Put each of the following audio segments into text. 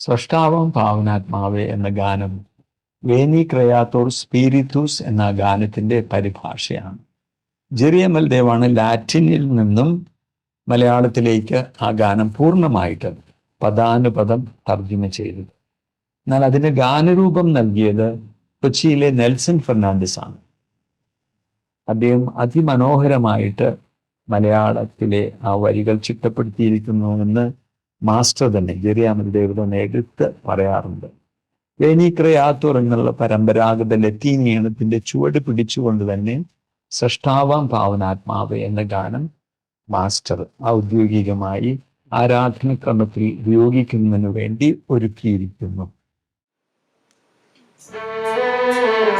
സ്രഷ്ടാവം ഭാവനാത്മാവേ എന്ന ഗാനം വേനി ക്രയാത്തോർ സ്പീരിത്തൂസ് എന്ന ഗാനത്തിന്റെ പരിഭാഷയാണ്. ജെറിയമൽ ദേവാണ് ലാറ്റിനിൽ നിന്നും മലയാളത്തിലേക്ക് ആ ഗാനം പൂർണമായിട്ട് പദാനുപദം തർജമ ചെയ്തത്. എന്നാൽ അതിന് ഗാനരൂപം നൽകിയത് കൊച്ചിയിലെ നെൽസൺ ഫെർണാണ്ടിസ് ആണ് അദ്ദേഹം അതിമനോഹരമായിട്ട് മലയാളത്തിലെ ആ വരികൾ ചിട്ടപ്പെടുത്തിയിരിക്കുന്നുവെന്ന് മാസ്റ്റർ തന്നെ ജെറിയാമൻ ദേവ് തന്നെ എടുത്ത് പറയാറുണ്ട്. വേനീക്രയാത്തൂർ എന്നുള്ള പരമ്പരാഗത ലത്തീൻ ഈണത്തിന്റെ ചുവട് പിടിച്ചുകൊണ്ട് തന്നെ സൃഷ്ടാവാം പാവനാത്മാവ് എന്ന ഗാനം മാസ്റ്റർ ഔദ്യോഗികമായി ആരാധനക്രമത്തിൽ ഉപയോഗിക്കുന്നതിന് വേണ്ടി ഒരുക്കിയിരിക്കുന്നു. സൃഷ്ടാവാം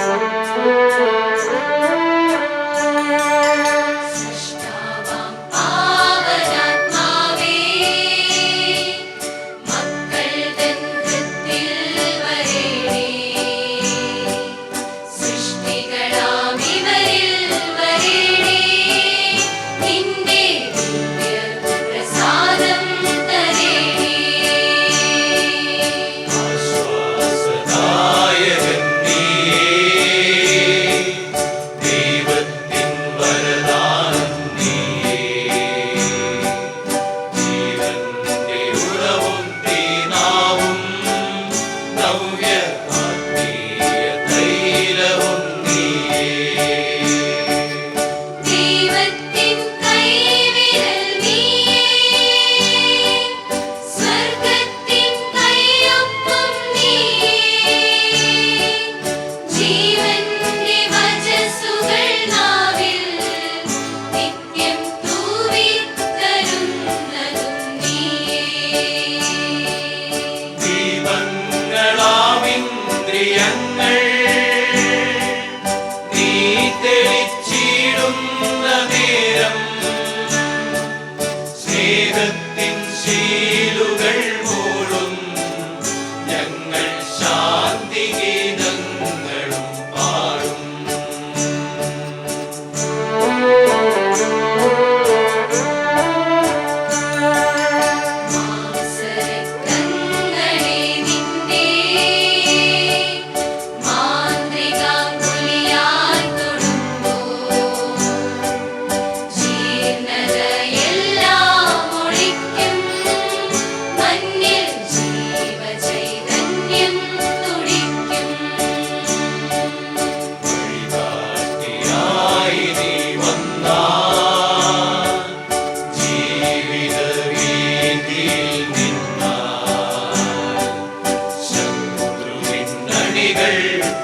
ജീവന്റെ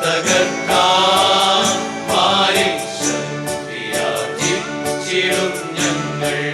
തകർക്കാൻ ശക്തിയാർജിച്ചിടും ഞങ്ങൾ.